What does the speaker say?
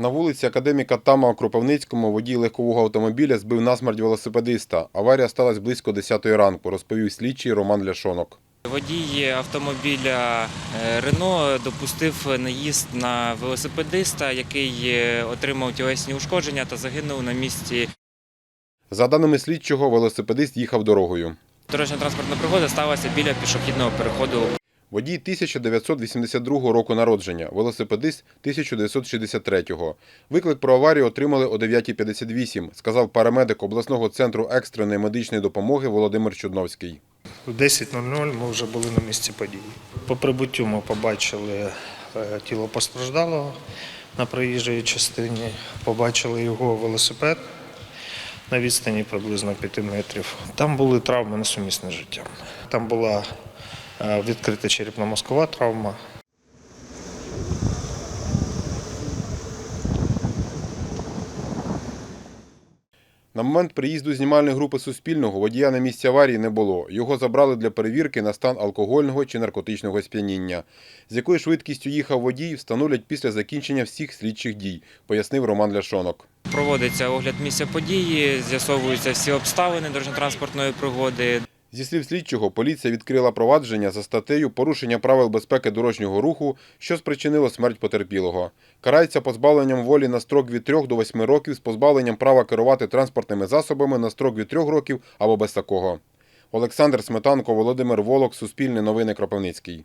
На вулиці академіка Тама у Кропивницькому водій легкового автомобіля збив насмерть велосипедиста. Аварія сталася близько 10 ранку, розповів слідчий Роман Ляшонок. Водій автомобіля е, Рено допустив наїзд на велосипедиста, який е, отримав тілесні ушкодження та загинув на місці. За даними слідчого, велосипедист їхав дорогою. Дорожньо-транспортна пригода сталася біля пішохідного переходу. Водій 1982 року народження, велосипедист 1963-го. Виклик про аварію отримали о 9.58, сказав парамедик обласного центру екстреної медичної допомоги Володимир Чудновський. В 10.00 ми вже були на місці події. По прибуттю ми побачили е, тіло постраждалого на проїжджій частині, побачили його велосипед на відстані приблизно 5 метрів. Там були травми несумісні з життям. Там була відкрита черепно-мозкова травма, На момент приїзду знімальної групи Суспільного водія на місці аварії не було. Його забрали для перевірки на стан алкогольного чи наркотичного сп'яніння. З якою швидкістю їхав водій, встановлять після закінчення всіх слідчих дій, пояснив Роман Ляшонок. Проводиться огляд місця події, з'ясовуються всі обставини дорожньо-транспортної пригоди. Зі слів слідчого, поліція відкрила провадження за статтею порушення правил безпеки дорожнього руху, що спричинило смерть потерпілого. Карається позбавленням волі на строк від 3 до 8 років з позбавленням права керувати транспортними засобами на строк від 3 років або без такого. Олександр Сметанко, Володимир Волок, Суспільне новини Кропивницький.